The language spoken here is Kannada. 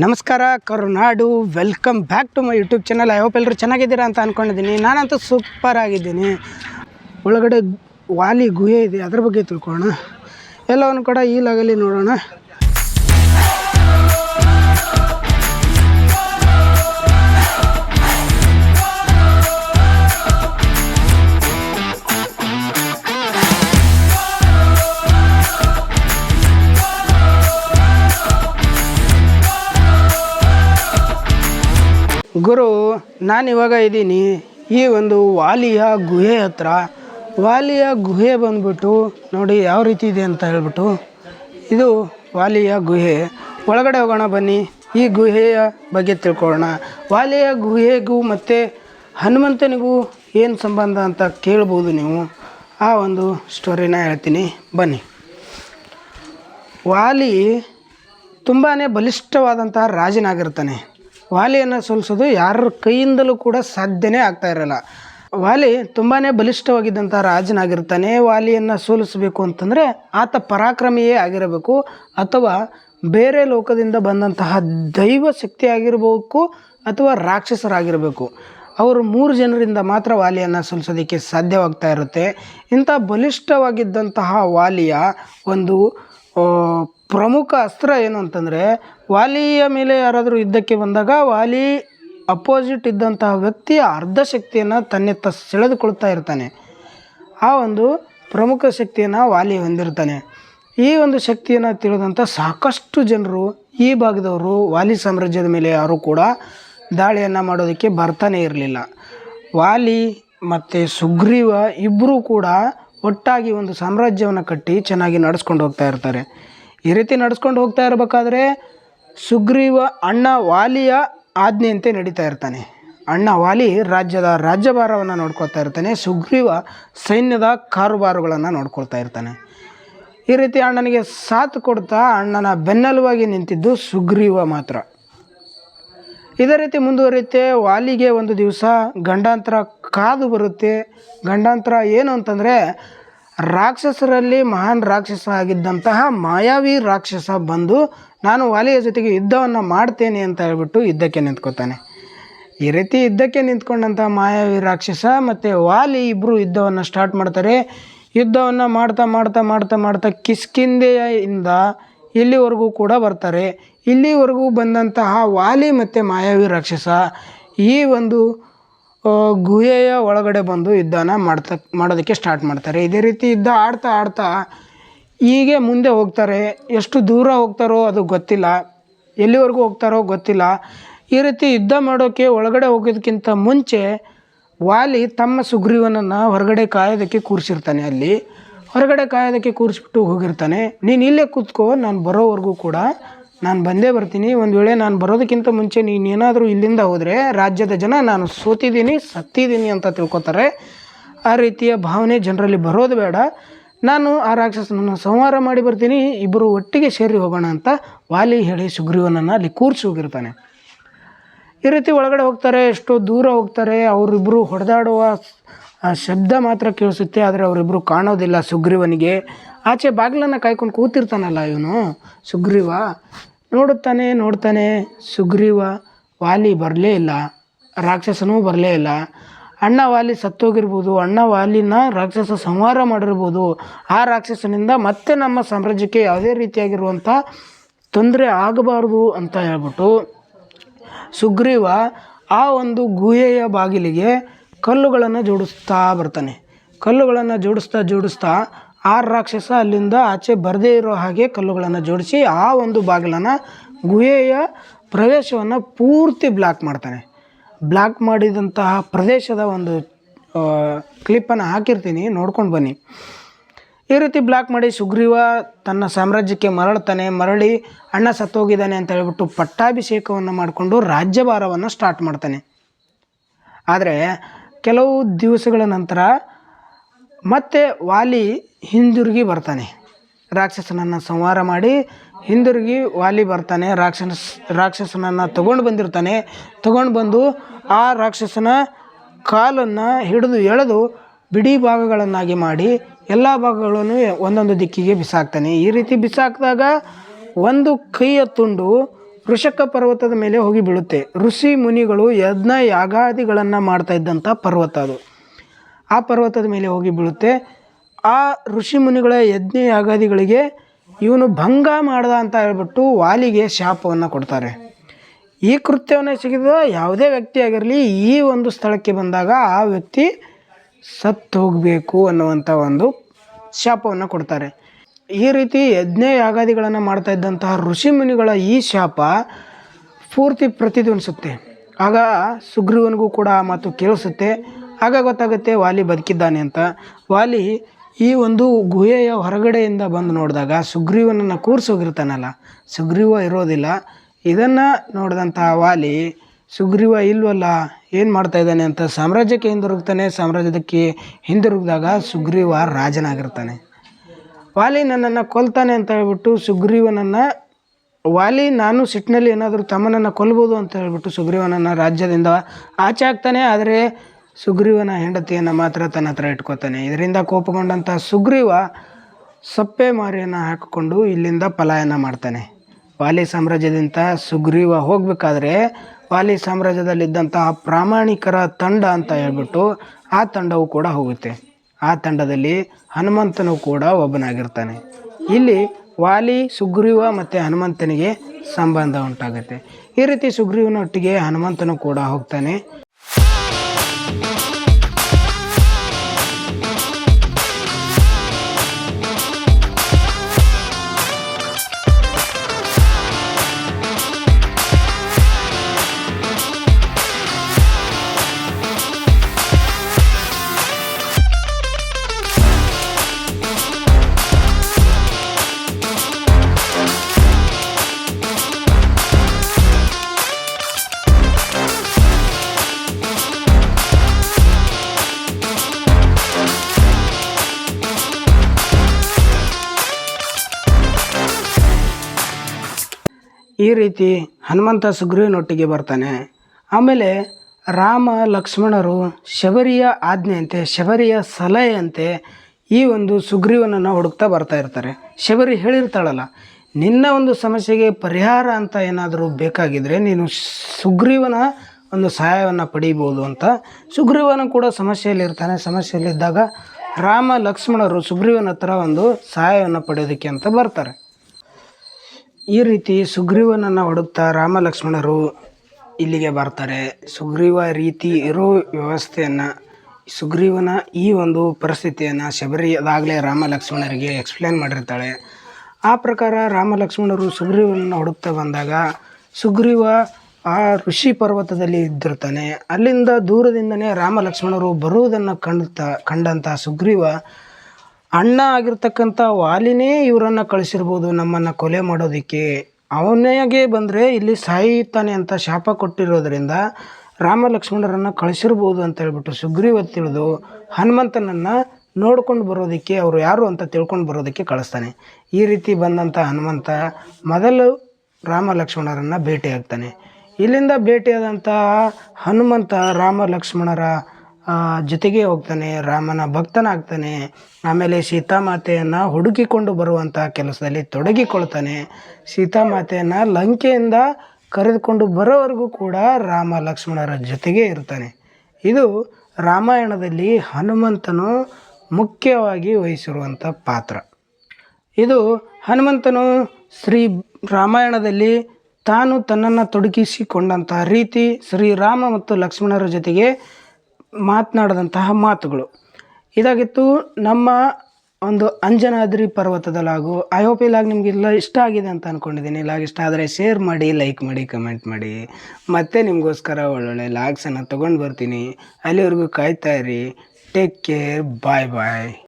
ನಮಸ್ಕಾರ, Karunadu. Welcome back to my YouTube channel I hope ಎಲ್ಲರೂ ಚೆನ್ನಾಗಿದ್ದೀರಾ ಅಂತ ಅಂದ್ಕೊಂಡಿದ್ದೀನಿ ನಾನಂತೂ ಸೂಪರ್ ಆಗಿದ್ದೀನಿ. ಒಳಗಡೆ ವಾಲಿ ಗುಹೆ ಇದೆ. ಅದ್ರ ಬಗ್ಗೆ ತಿಳ್ಕೊಳ್ಳೋಣ. ಎಲ್ಲವನ್ನು ಕೂಡ ಈ ಲಾಗಲ್ಲಿ ನೋಡೋಣ. ಗುರು ನಾನು ಇವಾಗ ಇದ್ದೀನಿ. ಈ ಒಂದು ವಾಲಿಯ ಗುಹೆ ಹತ್ರ. ವಾಲಿಯ ಗುಹೆ ಬಂದ್ಬಿಟ್ಟು ನೋಡಿ ಯಾವ ರೀತಿ ಇದೆ ಅಂತ ಹೇಳ್ಬಿಟ್ಟು, ಇದು ವಾಲಿಯ ಗುಹೆ. ಒಳಗಡೆ ಹೋಗೋಣ ಬನ್ನಿ. ಈ ಗುಹೆಯ ಬಗ್ಗೆ ತಿಳ್ಕೊಳ್ಳೋಣ. ವಾಲಿಯ ಗುಹೆಗೂ ಮತ್ತು ಹನುಮಂತನಿಗೂ ಏನು ಸಂಬಂಧ ಅಂತ ಕೇಳ್ಬೋದು ನೀವು? ಆ ಒಂದು ಸ್ಟೋರಿನ ಹೇಳ್ತೀನಿ. ಬನ್ನಿ. ವಾಲಿ ತುಂಬಾ ಬಲಿಷ್ಠವಾದಂತಹ ರಾಜನಾಗಿರ್ತಾನೆ. ವಾಲಿಯನ್ನು ಸೋಲಿಸೋದು ಯಾರ ಕೈಯಿಂದಲೂ ಕೂಡ ಸಾಧ್ಯನೇ ಆಗ್ತಾ ಇರಲ್ಲ. ವಾಲಿ ತುಂಬಾ ಬಲಿಷ್ಠವಾಗಿದ್ದಂಥ ರಾಜನಾಗಿರ್ತಾನೆ. ವಾಲಿಯನ್ನು ಸೋಲಿಸಬೇಕು ಅಂತಂದರೆ ಆತ ಪರಾಕ್ರಮಿಯೇ ಆಗಿರಬೇಕು ಅಥವಾ ಬೇರೆ ಲೋಕದಿಂದ ಬಂದಂತಹ ದೈವ ಶಕ್ತಿ ಆಗಿರಬೇಕು ಅಥವಾ ರಾಕ್ಷಸರಾಗಿರಬೇಕು. ಅವರು ಮೂರು ಜನರಿಂದ ಮಾತ್ರ ವಾಲಿಯನ್ನು ಸೋಲಿಸೋದಕ್ಕೆ ಸಾಧ್ಯವಾಗ್ತಾ ಇರುತ್ತೆ. ಇಂಥ ಬಲಿಷ್ಠವಾಗಿದ್ದಂತಹ ವಾಲಿಯ ಒಂದು ಪ್ರಮುಖ ಅಸ್ತ್ರ ಏನು ಅಂತಂದರೆ, ವಾಲಿಯ ಮೇಲೆ ಯಾರಾದರೂ ಯುದ್ಧಕ್ಕೆ ಬಂದಾಗ ವಾಲಿ ಅಪೋಸಿಟ್ ಇದ್ದಂತಹ ವ್ಯಕ್ತಿಯ ಅರ್ಧ ಶಕ್ತಿಯನ್ನು ತನ್ನೆತ್ತ ಸೆಳೆದುಕೊಳ್ತಾ ಇರ್ತಾನೆ. ಆ ಒಂದು ಪ್ರಮುಖ ಶಕ್ತಿಯನ್ನು ವಾಲಿ ಹೊಂದಿರ್ತಾನೆ. ಈ ಒಂದು ಶಕ್ತಿಯನ್ನು ತಿಳಿದಂಥ ಸಾಕಷ್ಟು ಜನರು ಈ ಭಾಗದವರು ವಾಲಿ ಸಾಮ್ರಾಜ್ಯದ ಮೇಲೆ ಯಾರೂ ಕೂಡ ದಾಳಿಯನ್ನು ಮಾಡೋದಕ್ಕೆ ಬರ್ತಾನೆ ಇರಲಿಲ್ಲ. ವಾಲಿ ಮತ್ತು ಸುಗ್ರೀವ ಇಬ್ಬರೂ ಕೂಡ ಒಟ್ಟಾಗಿ ಒಂದು ಸಾಮ್ರಾಜ್ಯವನ್ನು ಕಟ್ಟಿ ಚೆನ್ನಾಗಿ ನಡೆಸ್ಕೊಂಡು ಹೋಗ್ತಾ ಇರ್ತಾರೆ. ಈ ರೀತಿ ನಡೆಸ್ಕೊಂಡು ಹೋಗ್ತಾ ಇರಬೇಕಾದ್ರೆ ಸುಗ್ರೀವ ಅಣ್ಣ ವಾಲಿಯ ಆಜ್ಞೆಯಂತೆ ನಡೀತಾ ಇರ್ತಾನೆ. ಅಣ್ಣ ವಾಲಿ ರಾಜ್ಯದ ರಾಜ್ಯಭಾರವನ್ನು ನೋಡ್ಕೊಳ್ತಾ ಇರ್ತಾನೆ, ಸುಗ್ರೀವ ಸೈನ್ಯದ ಕಾರುಬಾರುಗಳನ್ನು ನೋಡ್ಕೊಳ್ತಾ ಇರ್ತಾನೆ. ಈ ರೀತಿ ಅಣ್ಣನಿಗೆ ಸಾಥ್ ಕೊಡ್ತಾ ಅಣ್ಣನ ಬೆನ್ನೆಲುವಾಗಿ ನಿಂತಿದ್ದು ಸುಗ್ರೀವ ಮಾತ್ರ. ಇದೇ ರೀತಿ ಮುಂದುವರಿಯುತ್ತೆ, ವಾಲಿಗೆ ಒಂದು ದಿವಸ ಗಂಡಾಂತರ ಕಾದು ಬರುತ್ತೆ. ಗಂಡಾಂತರ ಏನು ಅಂತಂದರೆ ರಾಕ್ಷಸರಲ್ಲಿ ಮಹಾನ್ ರಾಕ್ಷಸ ಆಗಿದ್ದಂತಹ ಮಾಯಾವಿ ರಾಕ್ಷಸ ಬಂದು, ನಾನು ವಾಲಿಯ ಜೊತೆಗೆ ಯುದ್ಧವನ್ನು ಮಾಡ್ತೇನೆ ಅಂತ ಹೇಳ್ಬಿಟ್ಟು ಯುದ್ಧಕ್ಕೆ ನಿಂತ್ಕೋತಾನೆ. ಈ ರೀತಿ ಯುದ್ಧಕ್ಕೆ ನಿಂತ್ಕೊಂಡಂಥ ಮಾಯಾವಿ ರಾಕ್ಷಸ ಮತ್ತು ವಾಲಿ ಇಬ್ಬರು ಯುದ್ಧವನ್ನು ಸ್ಟಾರ್ಟ್ ಮಾಡ್ತಾರೆ. ಯುದ್ಧವನ್ನು ಮಾಡ್ತಾ ಮಾಡ್ತಾ ಮಾಡ್ತಾ ಮಾಡ್ತಾ ಕಿಸ್ಕಿಂದೆಯಿಂದ ಇಲ್ಲಿವರೆಗೂ ಕೂಡ ಬರ್ತಾರೆ. ಇಲ್ಲಿವರೆಗೂ ಬಂದಂತಹ ವಾಲಿ ಮತ್ತು ಮಾಯಾವಿ ರಾಕ್ಷಸ ಈ ಒಂದು ಗುಹೆಯ ಒಳಗಡೆ ಬಂದು ಯುದ್ಧನ ಮಾಡ್ತಾ, ಮಾಡೋದಕ್ಕೆ ಸ್ಟಾರ್ಟ್ ಮಾಡ್ತಾರೆ. ಇದೇ ರೀತಿ ಯುದ್ಧ ಆಡ್ತಾ ಆಡ್ತಾ ಹೀಗೆ ಮುಂದೆ ಹೋಗ್ತಾರೆ. ಎಷ್ಟು ದೂರ ಹೋಗ್ತಾರೋ ಅದು ಗೊತ್ತಿಲ್ಲ. ಎಲ್ಲಿವರೆಗೂ ಹೋಗ್ತಾರೋ ಗೊತ್ತಿಲ್ಲ. ಈ ರೀತಿ ಯುದ್ಧ ಮಾಡೋಕ್ಕೆ ಒಳಗಡೆ ಹೋಗೋದಕ್ಕಿಂತ ಮುಂಚೆ ವಾಲಿ ತಮ್ಮ ಸುಗ್ರೀವನನ್ನು ಹೊರಗಡೆ ಕಾಯೋದಕ್ಕೆ ಕೂರಿಸಿರ್ತಾನೆ ಅಲ್ಲಿ. ಹೊರಗಡೆ ಕಾಯೋದಕ್ಕೆ ಕೂರಿಸ್ಬಿಟ್ಟು ಹೋಗಿರ್ತಾನೆ. ನೀನು ಇಲ್ಲೇ ಕೂತ್ಕೋ, ನಾನು ಬರೋವರೆಗೂ ಕೂಡ ನಾನು ಬಂದೇ ಬರ್ತೀನಿ. ಒಂದು ವೇಳೆ ನಾನು ಬರೋದಕ್ಕಿಂತ ಮುಂಚೆ ನೀನು ಏನಾದರೂ ಇಲ್ಲಿಂದ ಹೋದರೆ ರಾಜ್ಯದ ಜನ ನಾನು ಸೋತಿದ್ದೀನಿ, ಸತ್ತಿದ್ದೀನಿ ಅಂತ ತಿಳ್ಕೊತಾರೆ. ಆ ರೀತಿಯ ಭಾವನೆ ಜನರಲ್ಲಿ ಬರೋದು ಬೇಡ. ನಾನು ಆ ರಾಕ್ಷಸನನ್ನು ಸಂಹಾರ ಮಾಡಿ ಬರ್ತೀನಿ. ಇಬ್ಬರು ಒಟ್ಟಿಗೆ ಸೇರಿ ಹೋಗೋಣ ಅಂತ ವಾಲಿ ಹೇಳಿ ಸುಗ್ರೀವನನ್ನು ಅಲ್ಲಿ ಕೂರಿಸಿ ಹೋಗಿರ್ತಾನೆ. ಈ ರೀತಿ ಒಳಗಡೆ ಹೋಗ್ತಾರೆ, ಎಷ್ಟೋ ದೂರ ಹೋಗ್ತಾರೆ. ಅವರಿಬ್ಬರು ಹೊಡೆದಾಡುವ ಶಬ್ದ ಮಾತ್ರ ಕೇಳಿಸುತ್ತೆ. ಆದರೆ ಅವರಿಬ್ಬರು ಕಾಣೋದಿಲ್ಲ ಸುಗ್ರೀವನಿಗೆ. ಆಚೆ ಬಾಗಿಲನ್ನು ಕಾಯ್ಕೊಂಡು ಕೂತಿರ್ತಾನಲ್ಲ ಇವನು ಸುಗ್ರೀವ. ನೋಡುತ್ತಾನೆ, ನೋಡ್ತಾನೆ. ಸುಗ್ರೀವ ವಾಲಿ ಬರಲೇ ಇಲ್ಲ. ರಾಕ್ಷಸನೂ ಬರಲೇ ಇಲ್ಲ. ಅಣ್ಣ ವಾಲಿ ಸತ್ತೋಗಿರ್ಬೋದು. ಅಣ್ಣ ವಾಲಿನ ರಾಕ್ಷಸ ಸಂಹಾರ ಮಾಡಿರ್ಬೋದು. ಆ ರಾಕ್ಷಸನಿಂದ ಮತ್ತೆ ನಮ್ಮ ಸಾಮ್ರಾಜ್ಯಕ್ಕೆ ಯಾವುದೇ ರೀತಿಯಾಗಿರುವಂಥ ತೊಂದರೆ ಆಗಬಾರ್ದು ಅಂತ ಹೇಳ್ಬಿಟ್ಟು ಸುಗ್ರೀವ ಆ ಒಂದು ಗುಹೆಯ ಬಾಗಿಲಿಗೆ ಕಲ್ಲುಗಳನ್ನು ಜೋಡಿಸ್ತಾ ಬರ್ತಾನೆ. ಕಲ್ಲುಗಳನ್ನು ಜೋಡಿಸ್ತಾ ಜೋಡಿಸ್ತಾ ಆ ರಾಕ್ಷಸ ಅಲ್ಲಿಂದ ಆಚೆ ಬರದೇ ಇರೋ ಹಾಗೆ ಕಲ್ಲುಗಳನ್ನು ಜೋಡಿಸಿ ಆ ಒಂದು ಬಾಗಿಲನ್ನು ಗುಹೆಯ ಪ್ರವೇಶವನ್ನು ಪೂರ್ತಿ ಬ್ಲಾಕ್ ಮಾಡ್ತಾನೆ. ಬ್ಲಾಕ್ ಮಾಡಿದಂತಹ ಪ್ರದೇಶದ ಒಂದು ಕ್ಲಿಪ್ಪನ್ನು ಹಾಕಿರ್ತೀನಿ, ನೋಡ್ಕೊಂಡು ಬನ್ನಿ. ಈ ರೀತಿ ಬ್ಲಾಕ್ ಮಾಡಿ ಸುಗ್ರೀವ ತನ್ನ ಸಾಮ್ರಾಜ್ಯಕ್ಕೆ ಮರಳ್ತಾನೆ ಮರಳಿ ಅಣ್ಣ ಸತ್ತೋಗಿದ್ದಾನೆ ಅಂತ ಹೇಳ್ಬಿಟ್ಟು ಪಟ್ಟಾಭಿಷೇಕವನ್ನು ಮಾಡಿಕೊಂಡು ರಾಜ್ಯಭಾರವನ್ನು ಸ್ಟಾರ್ಟ್ ಮಾಡ್ತಾನೆ. ಆದರೆ ಕೆಲವು ದಿವಸಗಳ ನಂತರ ಮತ್ತೆ ವಾಲಿ ಹಿಂದಿರುಗಿ ಬರ್ತಾನೆ. ರಾಕ್ಷಸನನ್ನು ಸಂಹಾರ ಮಾಡಿ ಹಿಂದಿರುಗಿ ವಾಲಿ ಬರ್ತಾನೆ. ರಾಕ್ಷಸ, ರಾಕ್ಷಸನನ್ನು ತಗೊಂಡು ಬಂದಿರ್ತಾನೆ. ತಗೊಂಡು ಬಂದು ಆ ರಾಕ್ಷಸನ ಕಾಲನ್ನು ಹಿಡಿದು ಎಳೆದು ಬಿಡಿ ಭಾಗಗಳನ್ನಾಗಿ ಮಾಡಿ ಎಲ್ಲ ಭಾಗಗಳನ್ನು ಒಂದೊಂದು ದಿಕ್ಕಿಗೆ ಬಿಸಾಕ್ತಾನೆ. ಈ ರೀತಿ ಬಿಸಾಕಿದಾಗ ಒಂದು ಕೈಯ ತುಂಡು ಋಷಕ ಪರ್ವತದ ಮೇಲೆ ಹೋಗಿ ಬೀಳುತ್ತೆ. ಋಷಿ ಮುನಿಗಳು ಯಜ್ಞ ಯಾಗಾದಿಗಳನ್ನು ಮಾಡ್ತಾ ಇದ್ದಂಥ ಪರ್ವತ ಅದು. ಆ ಪರ್ವತದ ಮೇಲೆ ಹೋಗಿ ಬೀಳುತ್ತೆ. ಆ ಋಷಿ ಮುನಿಗಳ ಯಜ್ಞ ಯಾಗಾದಿಗಳಿಗೆ ಇವನು ಭಂಗ ಮಾಡ್ದ ಅಂತ ಹೇಳ್ಬಿಟ್ಟು ವಾಲಿಗೆ ಶಾಪವನ್ನು ಕೊಡ್ತಾರೆ. ಈ ಕೃತ್ಯವನ್ನು ಸಿಗಿದ ಯಾವುದೇ ವ್ಯಕ್ತಿ ಆಗಿರಲಿ ಈ ಒಂದು ಸ್ಥಳಕ್ಕೆ ಬಂದಾಗ ಆ ವ್ಯಕ್ತಿ ಸತ್ತು ಹೋಗಬೇಕು ಅನ್ನುವಂಥ ಒಂದು ಶಾಪವನ್ನು ಕೊಡ್ತಾರೆ. ಈ ರೀತಿ ಯಜ್ಞ ಯಾಗಾದಿಗಳನ್ನು ಮಾಡ್ತಾ ಇದ್ದಂತಹ ಋಷಿ ಮುನಿಗಳ ಈ ಶಾಪ ಪೂರ್ತಿ ಪ್ರತಿಧ್ವನಿಸುತ್ತೆ. ಆಗ ಸುಗ್ರೀವನಿಗೂ ಕೂಡ ಆ ಮಾತು ಕೇಳಿಸುತ್ತೆ. ಆಗ ಗೊತ್ತಾಗುತ್ತೆ ವಾಲಿ ಬದುಕಿದ್ದಾನೆ ಅಂತ. ವಾಲಿ ಈ ಒಂದು ಗುಹೆಯ ಹೊರಗಡೆಯಿಂದ ಬಂದು ನೋಡಿದಾಗ ಸುಗ್ರೀವನನ್ನು ಕೂರ್ಸಿ ಹೋಗಿರ್ತಾನಲ್ಲ ಸುಗ್ರೀವ ಇರೋದಿಲ್ಲ. ಇದನ್ನು ನೋಡಿದಂಥ ವಾಲಿ, ಸುಗ್ರೀವ ಇಲ್ವಲ್ಲ, ಏನು ಮಾಡ್ತಾ ಇದ್ದಾನೆ ಅಂತ ಸಾಮ್ರಾಜ್ಯಕ್ಕೆ ಹಿಂದಿರುಗ್ತಾನೆ. ಸಾಮ್ರಾಜ್ಯದಕ್ಕೆ ಹಿಂದಿರುಗಿದಾಗ ಸುಗ್ರೀವ ರಾಜನಾಗಿರ್ತಾನೆ. ವಾಲಿ ನನ್ನನ್ನು ಕೊಲ್ತಾನೆ ಅಂತ ಹೇಳ್ಬಿಟ್ಟು ಸುಗ್ರೀವನನ್ನು, ವಾಲಿ ನಾನು ಸಿಟ್ಟಿನಲ್ಲಿ ಏನಾದರೂ ತಮ್ಮನನ್ನು ಕೊಲ್ಬೋದು ಅಂತ ಹೇಳ್ಬಿಟ್ಟು ಸುಗ್ರೀವನನ್ನು ರಾಜ್ಯದಿಂದ ಆಚೆ ಹಾಕ್ತಾನೆ ಆದರೆ ಸುಗ್ರೀವನ ಹೆಂಡತಿಯನ್ನು ಮಾತ್ರ ತನ್ನ ಹತ್ರ ಇಟ್ಕೋತಾನೆ. ಇದರಿಂದ ಕೋಪಗೊಂಡಂಥ ಸುಗ್ರೀವ ಸಪ್ಪೆ ಮಾರಿಯನ್ನು ಹಾಕಿಕೊಂಡು ಇಲ್ಲಿಂದ ಪಲಾಯನ ಮಾಡ್ತಾನೆ. ವಾಲಿ ಸಾಮ್ರಾಜ್ಯದಿಂದ ಸುಗ್ರೀವ ಹೋಗಬೇಕಾದ್ರೆ ವಾಲಿ ಸಾಮ್ರಾಜ್ಯದಲ್ಲಿದ್ದಂತಹ ಪ್ರಾಮಾಣಿಕರ ತಂಡ ಅಂತ ಹೇಳ್ಬಿಟ್ಟು ಆ ತಂಡವು ಕೂಡ ಹೋಗುತ್ತೆ. ಆ ತಂಡದಲ್ಲಿ ಹನುಮಂತನು ಕೂಡ ಒಬ್ಬನಾಗಿರ್ತಾನೆ. ಇಲ್ಲಿ ವಾಲಿ, ಸುಗ್ರೀವ ಮತ್ತು ಹನುಮಂತನಿಗೆ ಸಂಬಂಧ ಉಂಟಾಗುತ್ತೆ. ಈ ರೀತಿ ಸುಗ್ರೀವನೊಟ್ಟಿಗೆ ಹನುಮಂತನು ಕೂಡ ಹೋಗ್ತಾನೆ. ಈ ರೀತಿ ಹನುಮಂತ ಸುಗ್ರೀವನೊಟ್ಟಿಗೆ ಬರ್ತಾನೆ. ಆಮೇಲೆ ರಾಮ, ಲಕ್ಷ್ಮಣರು ಶಬರಿಯ ಆಜ್ಞೆಯಂತೆ, ಶಬರಿಯ ಸಲಹೆಯಂತೆ ಈ ಒಂದು ಸುಗ್ರೀವನನ್ನು ಹುಡುಕ್ತಾ ಬರ್ತಾ ಇರ್ತಾರೆ. ಶಬರಿ ಹೇಳಿರ್ತಾಳಲ್ಲ, ನಿನ್ನ ಒಂದು ಸಮಸ್ಯೆಗೆ ಪರಿಹಾರ ಅಂತ ಏನಾದರೂ ಬೇಕಾಗಿದ್ದರೆ ನೀನು ಸುಗ್ರೀವನ ಒಂದು ಸಹಾಯವನ್ನು ಪಡೀಬೋದು ಅಂತ. ಸುಗ್ರೀವನು ಕೂಡ ಸಮಸ್ಯೆಯಲ್ಲಿರ್ತಾನೆ ಸಮಸ್ಯೆಯಲ್ಲಿದ್ದಾಗ ರಾಮ, ಲಕ್ಷ್ಮಣರು ಸುಗ್ರೀವನ ಹತ್ರ ಒಂದು ಸಹಾಯವನ್ನು ಪಡೆಯೋದಕ್ಕೆ ಅಂತ ಬರ್ತಾರೆ. ಈ ರೀತಿ ಸುಗ್ರೀವನನ್ನು ಹುಡುಕ್ತಾ ರಾಮ ಲಕ್ಷ್ಮಣರು ಇಲ್ಲಿಗೆ ಬರ್ತಾರೆ. ಸುಗ್ರೀವ ರೀತಿ ಇರೋ ವ್ಯವಸ್ಥೆಯನ್ನು, ಸುಗ್ರೀವನ ಈ ಒಂದು ಪರಿಸ್ಥಿತಿಯನ್ನು ಶಬರಿ ಅದಾಗಲೇ ರಾಮ ಲಕ್ಷ್ಮಣರಿಗೆ ಎಕ್ಸ್ಪ್ಲೇನ್ ಮಾಡಿರ್ತಾಳೆ. ಆ ಪ್ರಕಾರ ರಾಮ ಲಕ್ಷ್ಮಣರು ಸುಗ್ರೀವನನ್ನು ಹುಡುಕ್ತಾ ಬಂದಾಗ ಸುಗ್ರೀವ ಆ ಋಷಿ ಪರ್ವತದಲ್ಲಿ ಇದ್ದಿರ್ತಾನೆ. ಅಲ್ಲಿಂದ ದೂರದಿಂದನೇ ರಾಮ ಲಕ್ಷ್ಮಣರು ಬರುವುದನ್ನು ಕಂಡ ಕಂಡಂಥ ಸುಗ್ರೀವ ಅಣ್ಣ ಆಗಿರ್ತಕ್ಕಂಥ ವಾಲಿನೇ ಇವರನ್ನು ಕಳಿಸಿರ್ಬೋದು ನಮ್ಮನ್ನು ಕೊಲೆ ಮಾಡೋದಕ್ಕೆ. ಅವನಿಗೆ ಬಂದರೆ ಇಲ್ಲಿ ಸಾಯುತ್ತಾನೆ ಅಂತ ಶಾಪ ಕೊಟ್ಟಿರೋದ್ರಿಂದ ರಾಮ ಲಕ್ಷ್ಮಣರನ್ನು ಕಳಿಸಿರ್ಬೋದು ಅಂತ ಹೇಳ್ಬಿಟ್ಟು ಸುಗ್ರೀವ ತಿಳಿದು ಹನುಮಂತನನ್ನು ನೋಡ್ಕೊಂಡು ಬರೋದಕ್ಕೆ ಅವರು ಯಾರು ಅಂತ ತಿಳ್ಕೊಂಡು ಬರೋದಕ್ಕೆ ಕಳಿಸ್ತಾನೆ. ಈ ರೀತಿ ಬಂದಂಥ ಹನುಮಂತ ಮೊದಲು ರಾಮ ಲಕ್ಷ್ಮಣರನ್ನು ಭೇಟಿಯಾಗ್ತಾನೆ. ಇಲ್ಲಿಂದ ಭೇಟಿಯಾದಂಥ ಹನುಮಂತ ರಾಮ ಲಕ್ಷ್ಮಣರ ಜೊತೆಗೆ ಹೋಗ್ತಾನೆ, ರಾಮನ ಭಕ್ತನಾಗ್ತಾನೆ, ಆಮೇಲೆ ಸೀತಾಮಾತೆಯನ್ನು ಹುಡುಕಿಕೊಂಡು ಬರುವಂಥ ಕೆಲಸದಲ್ಲಿ ತೊಡಗಿಕೊಳ್ತಾನೆ. ಸೀತಾಮಾತೆಯನ್ನು ಲಂಕೆಯಿಂದ ಕರೆದುಕೊಂಡು ಬರೋವರೆಗೂ ಕೂಡ ರಾಮ ಲಕ್ಷ್ಮಣರ ಜೊತೆಗೆ ಇರ್ತಾನೆ. ಇದು ರಾಮಾಯಣದಲ್ಲಿ ಹನುಮಂತನು ಮುಖ್ಯವಾಗಿ ವಹಿಸಿರುವಂಥ ಪಾತ್ರ. ಇದು ಹನುಮಂತನು ಶ್ರೀ ರಾಮಾಯಣದಲ್ಲಿ ತಾನು ತನ್ನನ್ನು ತೊಡಗಿಸಿಕೊಂಡಂಥ ರೀತಿ ಶ್ರೀರಾಮ ಮತ್ತು ಲಕ್ಷ್ಮಣರ ಜೊತೆಗೆ ಮಾತನಾಡಿದಂತಹ ಮಾತುಗಳು. ಇದಾಗಿತ್ತು, ನಮ್ಮ ಒಂದು ಅಂಜನಾದ್ರಿ ಪರ್ವತದ ಲಾಗು ಐ ಹೋಪ್ ಈ ಲಾಗ್ ನಿಮಗೆಲ್ಲ ಇಷ್ಟ ಆಗಿದೆ ಅಂತ ಅಂದ್ಕೊಂಡಿದ್ದೀನಿ ಲಾಗ್ ಇಷ್ಟ ಆದರೆ ಶೇರ್ ಮಾಡಿ ಲೈಕ್ ಮಾಡಿ ಕಮೆಂಟ್ ಮಾಡಿ. ಮತ್ತೆ ನಿಮಗೋಸ್ಕರ ಒಳ್ಳೊಳ್ಳೆ ಲಾಗ್ಸನ್ನು ತೊಗೊಂಡು ಬರ್ತೀನಿ. ಅಲ್ಲಿವರೆಗೂ ಕಾಯ್ತಾ ಇರಿ. ಟೇಕ್ ಕೇರ್ ಬಾಯ್ ಬಾಯ್